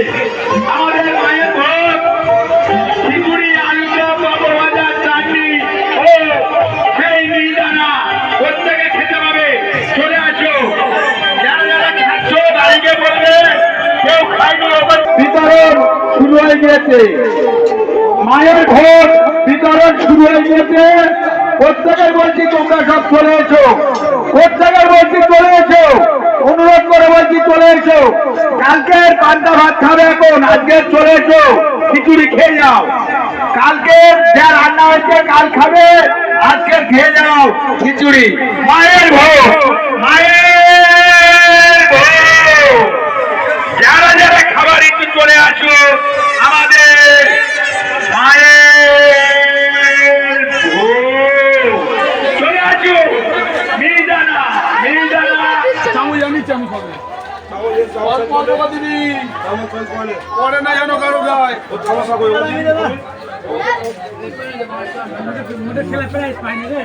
মায়ের ভোট কেউ বিতরণ শুরু হয়ে গিয়েছে। মায়ের ভোট বিতরণ শুরু হয়ে গিয়েছে। প্রত্যেকে বলছি তোমরা সব চলে এসো। প্রত্যেকে বলছি চলে এসো অনুরোধ করে বলছি চলে এসো কালকের পান্তা ভাত খাবে এখন, আজকে চলে এসো, খিচুড়ি খেয়ে যাও। কালকে যা রান্না হয়েছে, কাল খাবে, আজকে খেয়ে যাও খিচুড়ি। মায়ের ভোট মায়ের ভোট যারা যারা খাবার একটু চলে আসো, আমাদের মায়ের ভোট। চলে আসো আমি খাবে করে পরে না যেন কারও গায় খেলা প্রাইজ পাইনি রে